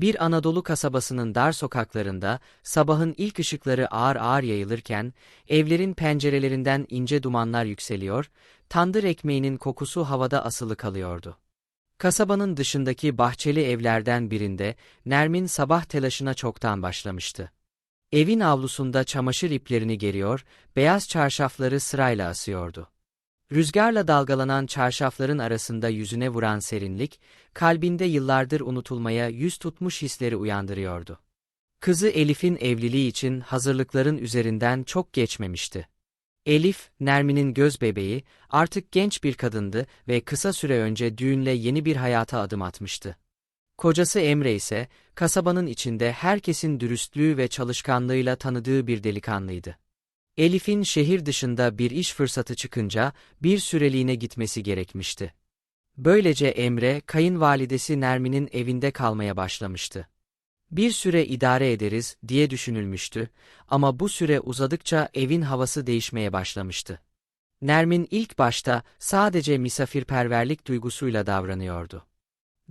Bir Anadolu kasabasının dar sokaklarında sabahın ilk ışıkları ağır ağır yayılırken, evlerin pencerelerinden ince dumanlar yükseliyor, tandır ekmeğinin kokusu havada asılı kalıyordu. Kasabanın dışındaki bahçeli evlerden birinde Nermin sabah telaşına çoktan başlamıştı. Evin avlusunda çamaşır iplerini geriyor, beyaz çarşafları sırayla asıyordu. Rüzgarla dalgalanan çarşafların arasında yüzüne vuran serinlik, kalbinde yıllardır unutulmaya yüz tutmuş hisleri uyandırıyordu. Kızı Elif'in evliliği için hazırlıkların üzerinden çok geçmemişti. Elif, Nermin'in göz bebeği, artık genç bir kadındı ve kısa süre önce düğünle yeni bir hayata adım atmıştı. Kocası Emre ise, kasabanın içinde herkesin dürüstlüğü ve çalışkanlığıyla tanıdığı bir delikanlıydı. Elif'in şehir dışında bir iş fırsatı çıkınca bir süreliğine gitmesi gerekmişti. Böylece Emre, kayınvalidesi Nermin'in evinde kalmaya başlamıştı. Bir süre idare ederiz diye düşünülmüştü ama bu süre uzadıkça evin havası değişmeye başlamıştı. Nermin ilk başta sadece misafirperverlik duygusuyla davranıyordu.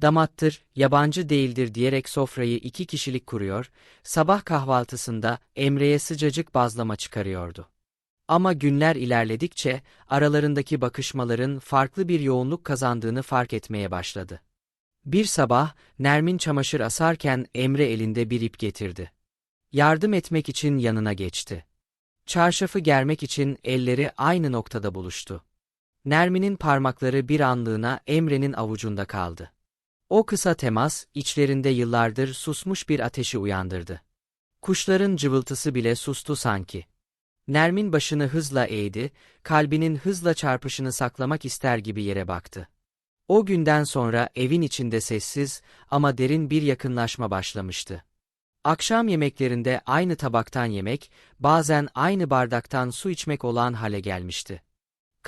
Damattır, yabancı değildir diyerek sofrayı iki kişilik kuruyor, sabah kahvaltısında Emre'ye sıcacık bazlama çıkarıyordu. Ama günler ilerledikçe aralarındaki bakışmaların farklı bir yoğunluk kazandığını fark etmeye başladı. Bir sabah Nermin çamaşır asarken Emre elinde bir ip getirdi. Yardım etmek için yanına geçti. Çarşafı germek için elleri aynı noktada buluştu. Nermin'in parmakları bir anlığına Emre'nin avucunda kaldı. O kısa temas, içlerinde yıllardır susmuş bir ateşi uyandırdı. Kuşların cıvıltısı bile sustu sanki. Nermin başını hızla eğdi, kalbinin hızla çarpışını saklamak ister gibi yere baktı. O günden sonra evin içinde sessiz ama derin bir yakınlaşma başlamıştı. Akşam yemeklerinde aynı tabaktan yemek, bazen aynı bardaktan su içmek olan hale gelmişti.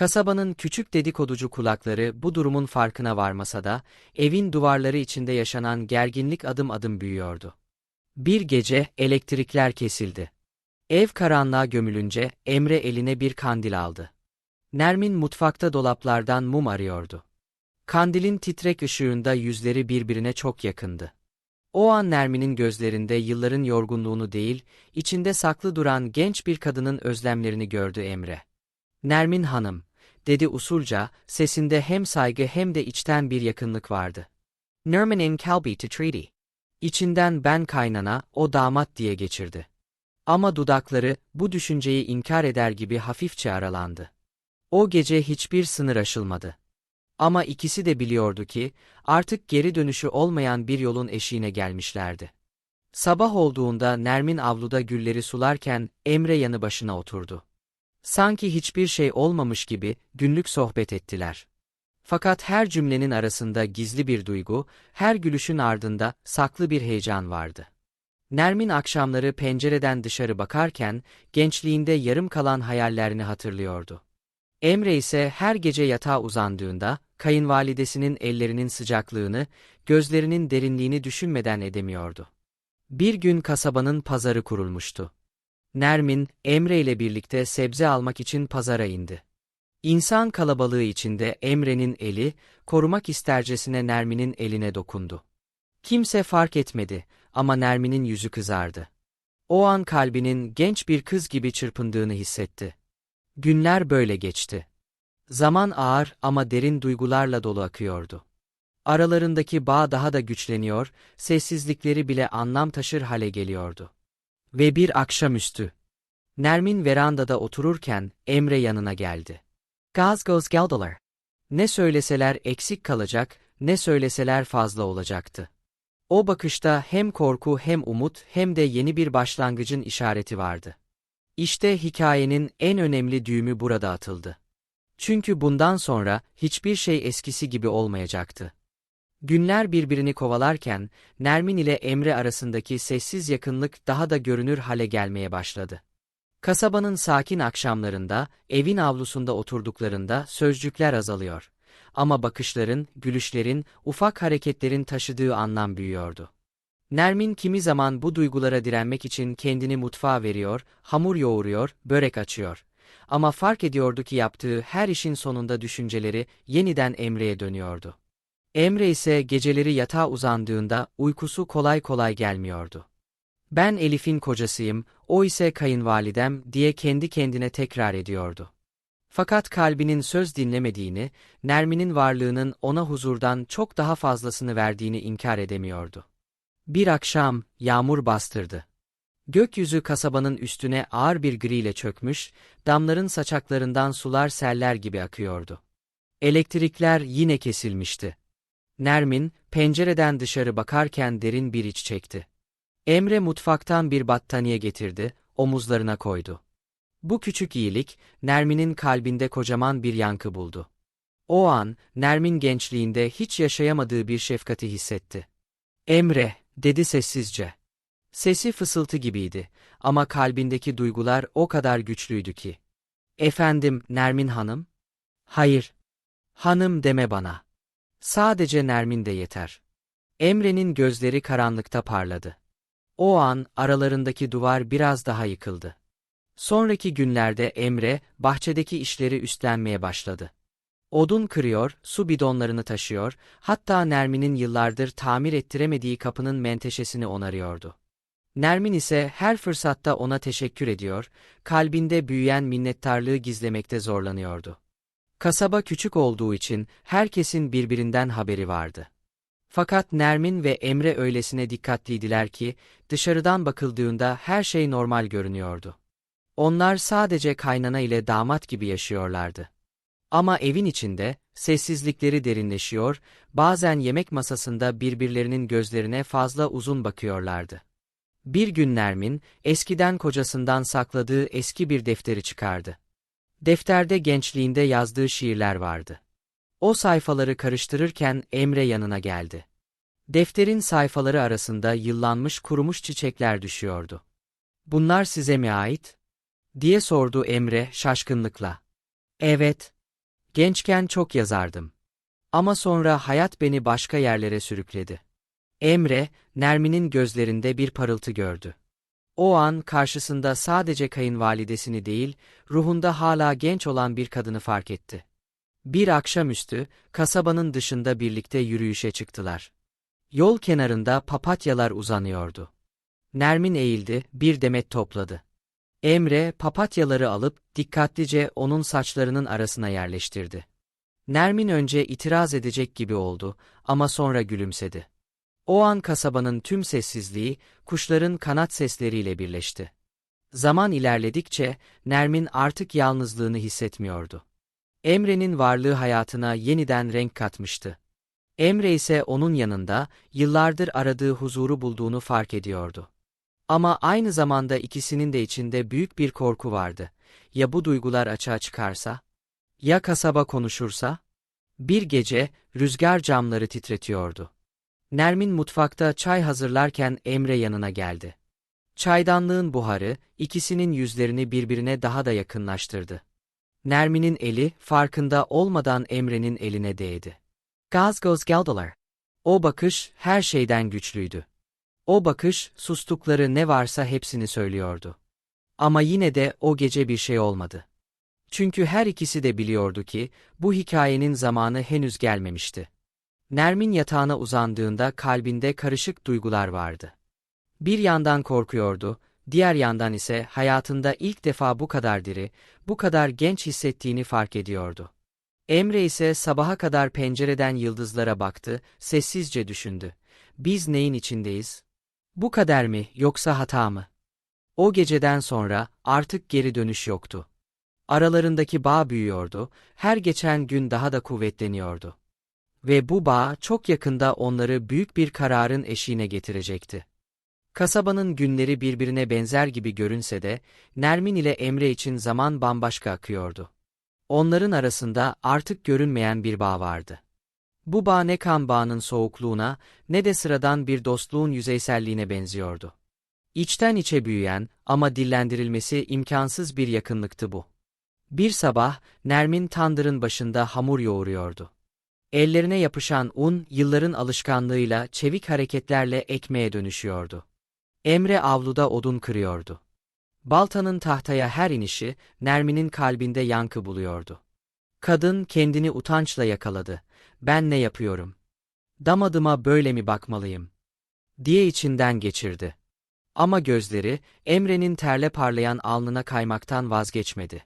Kasabanın küçük dedikoducu kulakları bu durumun farkına varmasa da, evin duvarları içinde yaşanan gerginlik adım adım büyüyordu. Bir gece elektrikler kesildi. Ev karanlığa gömülünce Emre eline bir kandil aldı. Nermin mutfakta dolaplardan mum arıyordu. Kandilin titrek ışığında yüzleri birbirine çok yakındı. O an Nermin'in gözlerinde yılların yorgunluğunu değil, içinde saklı duran genç bir kadının özlemlerini gördü Emre. Nermin Hanım, dedi usulca, sesinde hem saygı hem de içten bir yakınlık vardı. Nermin'in kalbi titredi. İçinden ben kaynana, o damat diye geçirdi. Ama dudakları, bu düşünceyi inkar eder gibi hafifçe aralandı. O gece hiçbir sınır aşılmadı. Ama ikisi de biliyordu ki, artık geri dönüşü olmayan bir yolun eşiğine gelmişlerdi. Sabah olduğunda Nermin avluda gülleri sularken Emre yanı başına oturdu. Sanki hiçbir şey olmamış gibi günlük sohbet ettiler. Fakat her cümlenin arasında gizli bir duygu, her gülüşün ardında saklı bir heyecan vardı. Nermin akşamları pencereden dışarı bakarken gençliğinde yarım kalan hayallerini hatırlıyordu. Emre ise her gece yatağa uzandığında kayınvalidesinin ellerinin sıcaklığını, gözlerinin derinliğini düşünmeden edemiyordu. Bir gün kasabanın pazarı kurulmuştu. Nermin, Emre ile birlikte sebze almak için pazara indi. İnsan kalabalığı içinde Emre'nin eli, korumak istercesine Nermin'in eline dokundu. Kimse fark etmedi ama Nermin'in yüzü kızardı. O an kalbinin genç bir kız gibi çırpındığını hissetti. Günler böyle geçti. Zaman ağır ama derin duygularla dolu akıyordu. Aralarındaki bağ daha da güçleniyor, sessizlikleri bile anlam taşır hale geliyordu. Ve bir akşamüstü. Nermin verandada otururken Emre yanına geldi. Gaz göz geldiler. Ne söyleseler eksik kalacak, ne söyleseler fazla olacaktı. O bakışta hem korku hem umut hem de yeni bir başlangıcın işareti vardı. İşte hikayenin en önemli düğümü burada atıldı. Çünkü bundan sonra hiçbir şey eskisi gibi olmayacaktı. Günler birbirini kovalarken Nermin ile Emre arasındaki sessiz yakınlık daha da görünür hale gelmeye başladı. Kasabanın sakin akşamlarında, evin avlusunda oturduklarında sözcükler azalıyor. Ama bakışların, gülüşlerin, ufak hareketlerin taşıdığı anlam büyüyordu. Nermin kimi zaman bu duygulara direnmek için kendini mutfağa veriyor, hamur yoğuruyor, börek açıyor. Ama fark ediyordu ki yaptığı her işin sonunda düşünceleri yeniden Emre'ye dönüyordu. Emre ise geceleri yatağa uzandığında uykusu kolay kolay gelmiyordu. Ben Elif'in kocasıyım, o ise kayınvalidem diye kendi kendine tekrar ediyordu. Fakat kalbinin söz dinlemediğini, Nermin'in varlığının ona huzurdan çok daha fazlasını verdiğini inkar edemiyordu. Bir akşam, yağmur bastırdı. Gökyüzü kasabanın üstüne ağır bir griyle çökmüş, damların saçaklarından sular seller gibi akıyordu. Elektrikler yine kesilmişti. Nermin, pencereden dışarı bakarken derin bir iç çekti. Emre mutfaktan bir battaniye getirdi, omuzlarına koydu. Bu küçük iyilik, Nermin'in kalbinde kocaman bir yankı buldu. O an, Nermin gençliğinde hiç yaşayamadığı bir şefkati hissetti. Emre, dedi sessizce. Sesi fısıltı gibiydi ama kalbindeki duygular o kadar güçlüydü ki. Efendim, Nermin Hanım? Hayır. Hanım deme bana. Sadece Nermin de yeter. Emre'nin gözleri karanlıkta parladı. O an aralarındaki duvar biraz daha yıkıldı. Sonraki günlerde Emre, bahçedeki işleri üstlenmeye başladı. Odun kırıyor, su bidonlarını taşıyor, hatta Nermin'in yıllardır tamir ettiremediği kapının menteşesini onarıyordu. Nermin ise her fırsatta ona teşekkür ediyor, kalbinde büyüyen minnettarlığı gizlemekte zorlanıyordu. Kasaba küçük olduğu için herkesin birbirinden haberi vardı. Fakat Nermin ve Emre öylesine dikkatliydiler ki, dışarıdan bakıldığında her şey normal görünüyordu. Onlar sadece kaynana ile damat gibi yaşıyorlardı. Ama evin içinde, sessizlikleri derinleşiyor, bazen yemek masasında birbirlerinin gözlerine fazla uzun bakıyorlardı. Bir gün Nermin, eskiden kocasından sakladığı eski bir defteri çıkardı. Defterde gençliğinde yazdığı şiirler vardı. O sayfaları karıştırırken Emre yanına geldi. Defterin sayfaları arasında yıllanmış kurumuş çiçekler düşüyordu. Bunlar size mi ait? diye sordu Emre şaşkınlıkla. Evet. Gençken çok yazardım. Ama sonra hayat beni başka yerlere sürükledi. Emre, Nermin'in gözlerinde bir parıltı gördü. O an karşısında sadece kayınvalidesini değil, ruhunda hala genç olan bir kadını fark etti. Bir akşamüstü, kasabanın dışında birlikte yürüyüşe çıktılar. Yol kenarında papatyalar uzanıyordu. Nermin eğildi, bir demet topladı. Emre, papatyaları alıp dikkatlice onun saçlarının arasına yerleştirdi. Nermin önce itiraz edecek gibi oldu ama sonra gülümsedi. O an kasabanın tüm sessizliği, kuşların kanat sesleriyle birleşti. Zaman ilerledikçe, Nermin artık yalnızlığını hissetmiyordu. Emre'nin varlığı hayatına yeniden renk katmıştı. Emre ise onun yanında, yıllardır aradığı huzuru bulduğunu fark ediyordu. Ama aynı zamanda ikisinin de içinde büyük bir korku vardı. Ya bu duygular açığa çıkarsa? Ya kasaba konuşursa? Bir gece, rüzgar camları titretiyordu. Nermin mutfakta çay hazırlarken Emre yanına geldi. Çaydanlığın buharı, ikisinin yüzlerini birbirine daha da yakınlaştırdı. Nermin'in eli, farkında olmadan Emre'nin eline değdi. Gaz göz geldiler. O bakış, her şeyden güçlüydü. O bakış, sustukları ne varsa hepsini söylüyordu. Ama yine de o gece bir şey olmadı. Çünkü her ikisi de biliyordu ki, bu hikayenin zamanı henüz gelmemişti. Nermin yatağına uzandığında kalbinde karışık duygular vardı. Bir yandan korkuyordu, diğer yandan ise hayatında ilk defa bu kadar diri, bu kadar genç hissettiğini fark ediyordu. Emre ise sabaha kadar pencereden yıldızlara baktı, sessizce düşündü. Biz neyin içindeyiz? Bu kader mi, yoksa hata mı? O geceden sonra artık geri dönüş yoktu. Aralarındaki bağ büyüyordu, her geçen gün daha da kuvvetleniyordu. Ve bu bağ çok yakında onları büyük bir kararın eşiğine getirecekti. Kasabanın günleri birbirine benzer gibi görünse de, Nermin ile Emre için zaman bambaşka akıyordu. Onların arasında artık görünmeyen bir bağ vardı. Bu bağ ne kan bağının soğukluğuna, ne de sıradan bir dostluğun yüzeyselliğine benziyordu. İçten içe büyüyen ama dillendirilmesi imkansız bir yakınlıktı bu. Bir sabah, Nermin tandırın başında hamur yoğuruyordu. Ellerine yapışan un, yılların alışkanlığıyla çevik hareketlerle ekmeğe dönüşüyordu. Emre avluda odun kırıyordu. Baltanın tahtaya her inişi, Nermin'in kalbinde yankı buluyordu. Kadın kendini utançla yakaladı. Ben ne yapıyorum? Damadıma böyle mi bakmalıyım? diye içinden geçirdi. Ama gözleri, Emre'nin terle parlayan alnına kaymaktan vazgeçmedi.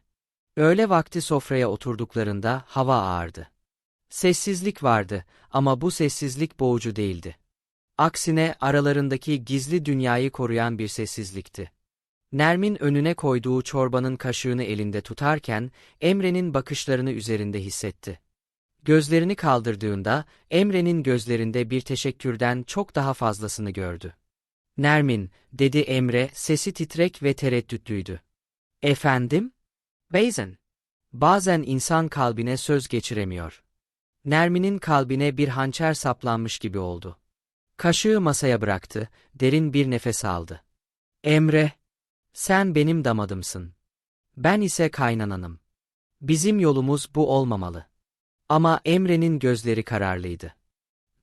Öğle vakti sofraya oturduklarında hava ağırdı. Sessizlik vardı ama bu sessizlik boğucu değildi. Aksine aralarındaki gizli dünyayı koruyan bir sessizlikti. Nermin önüne koyduğu çorbanın kaşığını elinde tutarken Emre'nin bakışlarını üzerinde hissetti. Gözlerini kaldırdığında Emre'nin gözlerinde bir teşekkürden çok daha fazlasını gördü. Nermin, dedi Emre, sesi titrek ve tereddütlüydü. Efendim? Bazen. Bazen insan kalbine söz geçiremiyor. Nermin'in kalbine bir hançer saplanmış gibi oldu. Kaşığı masaya bıraktı, derin bir nefes aldı. Emre, sen benim damadımsın. Ben ise kaynananım. Bizim yolumuz bu olmamalı. Ama Emre'nin gözleri kararlıydı.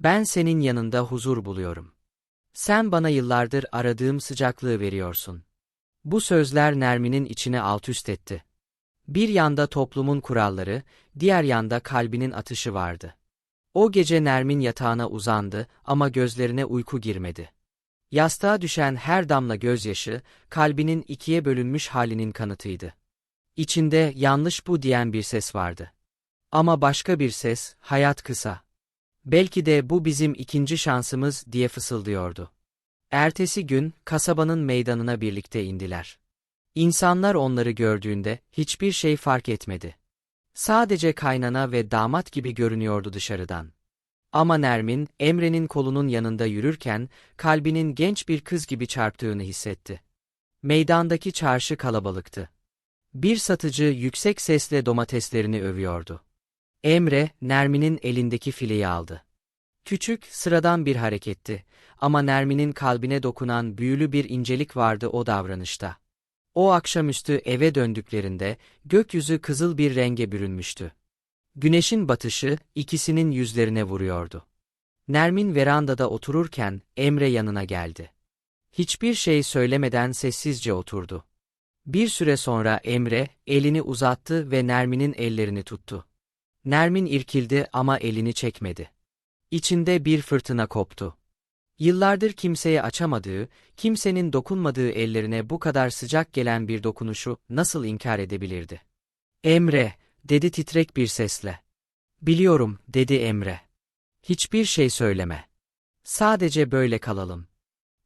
Ben senin yanında huzur buluyorum. Sen bana yıllardır aradığım sıcaklığı veriyorsun. Bu sözler Nermin'in içine alt üst etti. Bir yanda toplumun kuralları, diğer yanda kalbinin atışı vardı. O gece Nermin yatağına uzandı ama gözlerine uyku girmedi. Yastığa düşen her damla gözyaşı, kalbinin ikiye bölünmüş halinin kanıtıydı. İçinde yanlış bu diyen bir ses vardı. Ama başka bir ses, hayat kısa. Belki de bu bizim ikinci şansımız diye fısıldıyordu. Ertesi gün, kasabanın meydanına birlikte indiler. İnsanlar onları gördüğünde hiçbir şey fark etmedi. Sadece kaynana ve damat gibi görünüyordu dışarıdan. Ama Nermin, Emre'nin kolunun yanında yürürken, kalbinin genç bir kız gibi çarptığını hissetti. Meydandaki çarşı kalabalıktı. Bir satıcı yüksek sesle domateslerini övüyordu. Emre, Nermin'in elindeki fileyi aldı. Küçük, sıradan bir hareketti ama Nermin'in kalbine dokunan büyülü bir incelik vardı o davranışta. O akşamüstü eve döndüklerinde gökyüzü kızıl bir renge bürünmüştü. Güneşin batışı ikisinin yüzlerine vuruyordu. Nermin verandada otururken Emre yanına geldi. Hiçbir şey söylemeden sessizce oturdu. Bir süre sonra Emre elini uzattı ve Nermin'in ellerini tuttu. Nermin irkildi ama elini çekmedi. İçinde bir fırtına koptu. Yıllardır kimseye açamadığı, kimsenin dokunmadığı ellerine bu kadar sıcak gelen bir dokunuşu nasıl inkar edebilirdi? Emre, dedi titrek bir sesle. Biliyorum, dedi Emre. Hiçbir şey söyleme. Sadece böyle kalalım.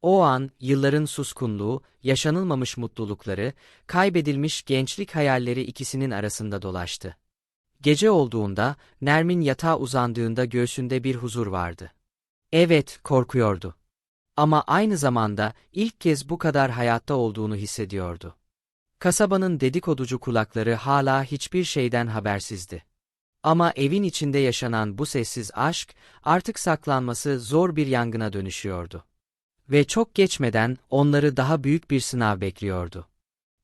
O an, yılların suskunluğu, yaşanılmamış mutlulukları, kaybedilmiş gençlik hayalleri ikisinin arasında dolaştı. Gece olduğunda, Nermin yatağa uzandığında göğsünde bir huzur vardı. Evet, korkuyordu. Ama aynı zamanda ilk kez bu kadar hayatta olduğunu hissediyordu. Kasabanın dedikoducu kulakları hala hiçbir şeyden habersizdi. Ama evin içinde yaşanan bu sessiz aşk, artık saklanması zor bir yangına dönüşüyordu. Ve çok geçmeden onları daha büyük bir sınav bekliyordu.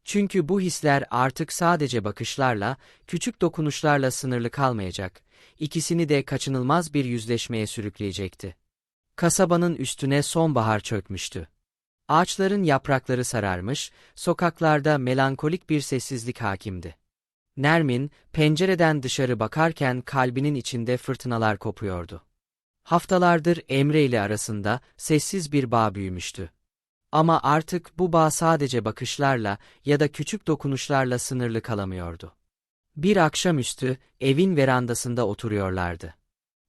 Çünkü bu hisler artık sadece bakışlarla, küçük dokunuşlarla sınırlı kalmayacak, ikisini de kaçınılmaz bir yüzleşmeye sürükleyecekti. Kasabanın üstüne sonbahar çökmüştü. Ağaçların yaprakları sararmış, sokaklarda melankolik bir sessizlik hakimdi. Nermin, pencereden dışarı bakarken kalbinin içinde fırtınalar kopuyordu. Haftalardır Emre ile arasında sessiz bir bağ büyümüştü. Ama artık bu bağ sadece bakışlarla ya da küçük dokunuşlarla sınırlı kalamıyordu. Bir akşamüstü evin verandasında oturuyorlardı.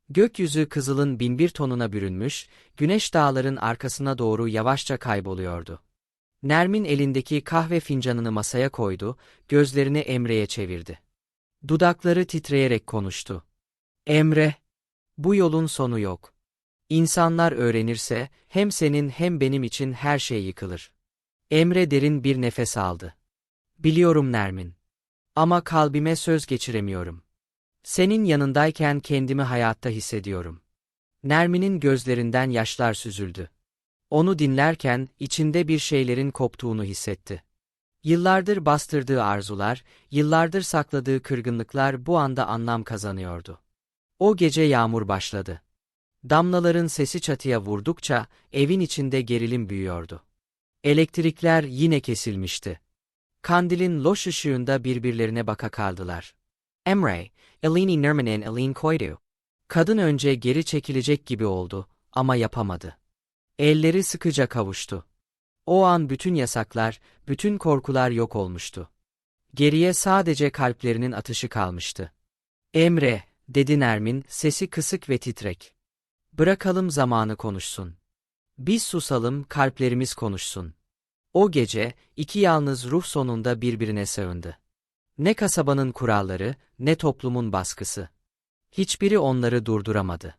Gökyüzü kızılın binbir tonuna bürünmüş, güneş dağların arkasına doğru yavaşça kayboluyordu. Nermin elindeki kahve fincanını masaya koydu, gözlerini Emre'ye çevirdi. Dudakları titreyerek konuştu. Emre, bu yolun sonu yok. İnsanlar öğrenirse, hem senin hem benim için her şey yıkılır. Emre derin bir nefes aldı. Biliyorum Nermin. Ama kalbime söz geçiremiyorum. Senin yanındayken kendimi hayatta hissediyorum. Nermin'in gözlerinden yaşlar süzüldü. Onu dinlerken içinde bir şeylerin koptuğunu hissetti. Yıllardır bastırdığı arzular, yıllardır sakladığı kırgınlıklar bu anda anlam kazanıyordu. O gece yağmur başladı. Damlaların sesi çatıya vurdukça evin içinde gerilim büyüyordu. Elektrikler yine kesilmişti. Kandilin loş ışığında birbirlerine baka kaldılar. Emre, Eleni Nermanin Elin Koydu. Kadın önce geri çekilecek gibi oldu ama yapamadı. Elleri sıkıca kavuştu. O an bütün yasaklar, bütün korkular yok olmuştu. Geriye sadece kalplerinin atışı kalmıştı. Emre, dedi Nermin, sesi kısık ve titrek. Bırakalım zamanı konuşsun. Biz susalım, kalplerimiz konuşsun. O gece, iki yalnız ruh sonunda birbirine sığındı. Ne kasabanın kuralları, ne toplumun baskısı. Hiçbiri onları durduramadı.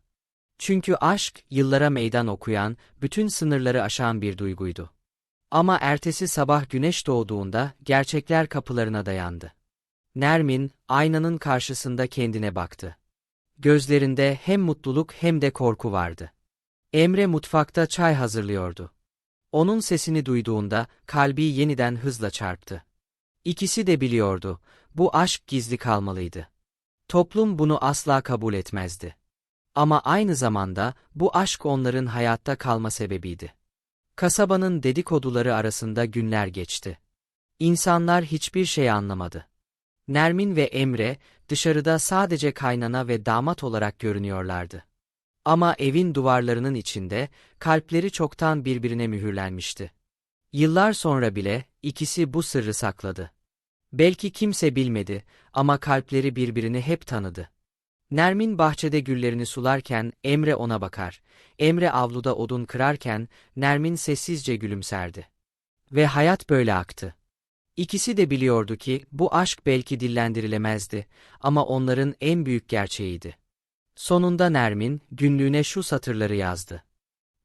Çünkü aşk, yıllara meydan okuyan, bütün sınırları aşan bir duyguydu. Ama ertesi sabah güneş doğduğunda gerçekler kapılarına dayandı. Nermin, aynanın karşısında kendine baktı. Gözlerinde hem mutluluk hem de korku vardı. Emre mutfakta çay hazırlıyordu. Onun sesini duyduğunda kalbi yeniden hızla çarptı. İkisi de biliyordu, bu aşk gizli kalmalıydı. Toplum bunu asla kabul etmezdi. Ama aynı zamanda bu aşk onların hayatta kalma sebebiydi. Kasabanın dedikoduları arasında günler geçti. İnsanlar hiçbir şey anlamadı. Nermin ve Emre dışarıda sadece kaynana ve damat olarak görünüyorlardı. Ama evin duvarlarının içinde kalpleri çoktan birbirine mühürlenmişti. Yıllar sonra bile ikisi bu sırrı sakladı. Belki kimse bilmedi ama kalpleri birbirini hep tanıdı. Nermin bahçede güllerini sularken Emre ona bakar. Emre avluda odun kırarken Nermin sessizce gülümserdi. Ve hayat böyle aktı. İkisi de biliyordu ki bu aşk belki dillendirilemezdi ama onların en büyük gerçeğiydi. Sonunda Nermin günlüğüne şu satırları yazdı.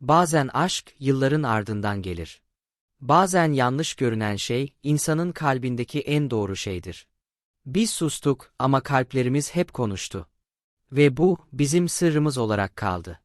Bazen aşk yılların ardından gelir. Bazen yanlış görünen şey insanın kalbindeki en doğru şeydir. Biz sustuk ama kalplerimiz hep konuştu. Ve bu bizim sırrımız olarak kaldı.